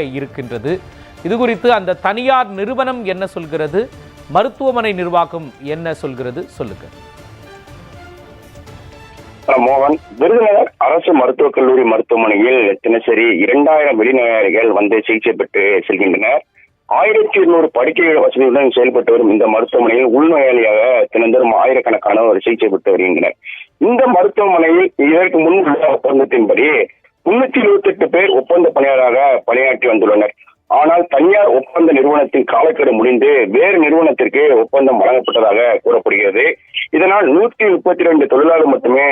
இருக்கின்றது. இது குறித்து அந்த தனியார் நிறுவனம் என்ன சொல்கிறது? மருத்துவமனை நிர்வாகம் என்ன சொல்கிறது? சொல்லுங்க. மோகன் விருதுநகர் அரசு மருத்துவக் கல்லூரி மருத்துவமனையில் தினசரி இரண்டாயிரம் வெளிநோயாளிகள் வந்து சிகிச்சை பெற்று செல்கின்றனர். ஆயிரத்தி இருநூறு படுக்கைகள் வசதியுடன் செயல்பட்டு வரும் இந்த மருத்துவமனையில் உள்நோயாளியாக தினந்தோறும் ஆயிரக்கணக்கானவர் சிகிச்சை பெற்று வருகின்றனர். இந்த மருத்துவமனையில் இதற்கு முன் உள்ள ஒப்பந்தத்தின்படி முன்னூத்தி இருபத்தி எட்டு பேர் பணியாற்றி வந்துள்ளனர். ஆனால் தனியார் ஒப்பந்த நிறுவனத்தின் காலக்கெடு முடிந்து வேறு நிறுவனத்திற்கு ஒப்பந்தம் வழங்கப்பட்டதாக கூறப்படுகிறது. இதனால் நூத்தி முப்பத்தி ரெண்டு தொழிலாளர் மட்டுமே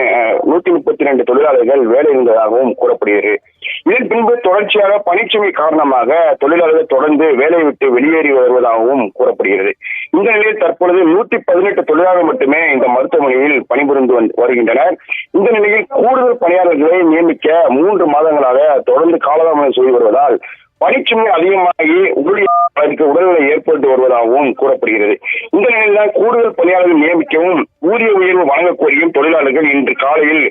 நூத்தி முப்பத்தி ரெண்டு தொழிலாளர்கள் வேலை இருந்ததாகவும் கூறப்படுகிறது. இதன் பின்பு தொடர்ச்சியாக பணிச்சுமை காரணமாக தொழிலாளர்கள் தொடர்ந்து வேலையை விட்டு வெளியேறி வருவதாகவும் கூறப்படுகிறது. இந்த நிலையில் தற்பொழுது நூத்தி பதினெட்டு தொழிலாளர்கள் மட்டுமே இந்த மருத்துவமனையில் பணிபுரிந்து வந்து- வருகின்றனர். இந்த நிலையில் கூடுதல் பணியாளர்களை நியமிக்க மூன்று மாதங்களாக தொடர்ந்து காலதாமதம் செய்து வருவதால் பணிச்சுமை அதிகமாகி ஊழியர்களுக்கு உடல்நிலை ஏற்பட்டு வருவதாகவும் கூறப்படுகிறது. இந்த நிலையில் கூடுதல் பணியாளர்கள் நியமிக்கவும் ஊதிய உயர்வு வழங்க கோரியும் தொழிலாளர்கள் இன்று காலையில்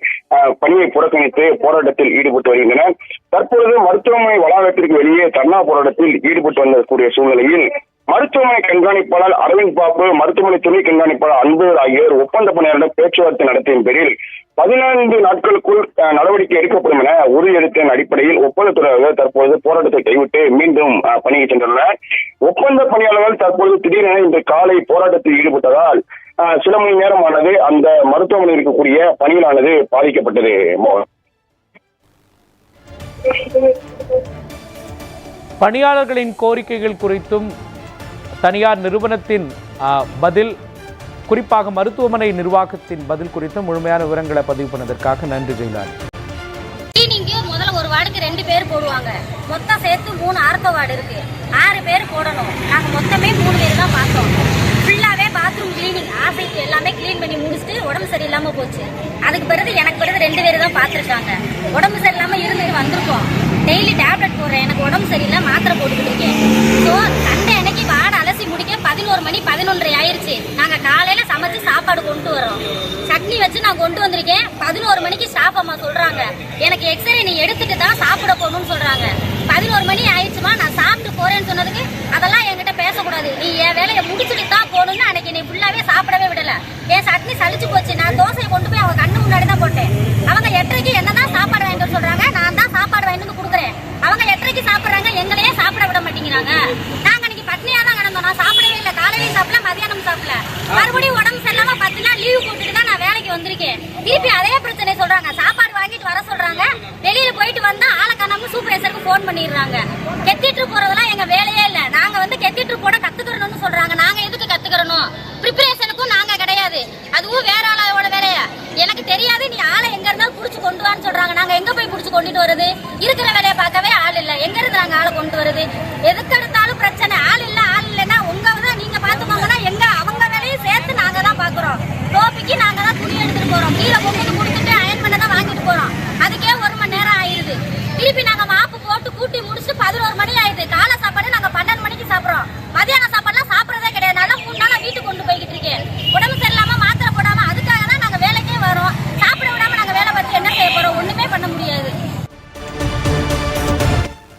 பணியை புறக்கணித்து போராட்டத்தில் ஈடுபட்டு வருகின்றனர். தற்பொழுது மருத்துவமனை வளாகத்திற்கு வெளியே தர்ணா போராட்டத்தில் ஈடுபட்டு வந்தக்கூடிய சூழ்நிலையில் மருத்துவமனை கண்காணிப்பாளர் அரவிந்த் பாபு மருத்துவமனை துணை கண்காணிப்பாளர் அன்பு ஆகியோர் ஒப்பந்த பணியாளரிடம் பேச்சுவார்த்தை நடத்திய பேரில் பதினைந்து நாட்களுக்குள் நடவடிக்கை எடுக்கப்படும் என உறுதியளித்ததன் அடிப்படையில் ஒப்பந்த தற்போது போராட்டத்தை கைவிட்டு மீண்டும் பணியை சென்றுள்ளனர் ஒப்பந்த பணியாளர்கள் தற்போது திடீரென இன்று காலை போராட்டத்தில் ஈடுபட்டதால் சில மணி நேரமானது அந்த மருத்துவமனையில் இருக்கக்கூடிய பணியிலானது பாதிக்கப்பட்டது மோகன். பணியாளர்களின் கோரிக்கைகள் குறித்தும் தனியார் நிறுவனத்தின் பதில் குறிப்பாக மருத்துவமனை நிர்வாகத்தின் பதில் குறித்து முழுமையான விவரங்களை பதிவு பண்ணதற்காக நன்றி ஜெயலானி முதல்ல ஒரு வார்டுக்கு ரெண்டு பேர் போடுவாங்க. மொத்தம் சேர்த்து மூணு ஆர்த்தோ வார்டு இருக்கு. ஆறு பேர் போடணும். நாங்க மொத்தமே மூணு பேர் தான் பார்த்தோம். ஃபுல்லாவே பாத்ரூம் கிளீனிங் ஆசைக்கு எல்லாமே க்ளீன் பண்ணி முடிச்சுட்டு உடம்பு சரியில்லாம போச்சு. அதுக்கு பிறகு எனக்கு பிறகு ரெண்டு பேர் தான் பார்த்துருக்காங்க. உடம்பு சரியில்லாம இருந்துட்டு வந்திருக்கோம். டெய்லி டேப்லெட் போடுறேன். நான் கொண்டு வந்திருக்கேன். பதினோரு மணிக்கு ஸ்டாஃப் அம்மா சொல்றாங்க. எனக்கு எக்ஸ்ரே நீ எடுத்துட்டு தான் சாப்பிட போகணும்னு சொல்றாங்க. பதினோரு மணி ஆயிடுச்சுமா நான் சாப்பிட்டு போறேன்னு சொன்னதுக்கு அதெல்லாம் என்கிட்ட பேசக்கூடாது. நீ என் வேலையை முடிச்சுட்டு தான் போகணும்னு அன்னைக்கு நீ ஃபுல்லாவே சாப்பிடவே விடல. என் சட்னி சலிச்சு போச்சு நான் தோசையை கொண்டு போய் அவங்க கண்ணு முன்னாடி தான் போட்டேன். அவங்க எட்டரைக்கு என்னதான் சாப்பாடு வாங்கிட்டு வர சொல்றாங்க நான் தான் சாப்பாடு வாங்கிட்டு வந்து கொடுக்குறேன். அவங்க எட்டரைக்கு சாப்பிட்றாங்க எங்களையே சாப்பிட விட மாட்டேங்கிறாங்க. நாங்க அன்னைக்கு பட்னியா தான் கிடந்தோம். நான் சாப்பிடவே இல்லை காலையிலையும் சாப்பிடல மதியானம் சாப்பிடல. மறுபடியும் உடம்பு சரியில்லாம பத்து நாள் லீவு போட்டுட்டு தான் நான் வேலைக்கு வந்திருக்கேன் திருப்பி அதே பிரச்சனை சொல்றாங்க. சாப்பாடு வாங்கிட்டு வர சொல்றாங்க. வெளியில போயிட்டு வந்தா ஆளை காணாம சூப்பர்வைசருக்கு ஃபோன் பண்ணிடுறாங்க. கெத்திட்டு போறதெல்லாம் எங்க வேலையே இல்ல. நாங்க வந்து கெத்திட்டு போட கத்துக்கிறோம்னு சொல்றாங்க. நாங்க எதுக்கு கத்துக்கிறணும்? ப்ரிப்பரேஷனுக்கும் நாங்க கிடையாது. அதுவும் வேற ஆளோட வேலையா? எனக்கு தெரியாது. நீ ஆளை எங்க இருந்தாலும் புடிச்சு கொண்டு வான்னு சொல்றாங்க. நாங்க எங்க போய் புடிச்சு கொண்டுட்டு வருது இருக்கிற வேலையை பார்க்கவே ஆள் இல்ல. எங்க இருந்து நாங்க ஆளை கொண்டு வருது எதுக்கு எடுத்தாலும்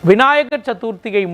விநாயகர் சதுர்த்தியை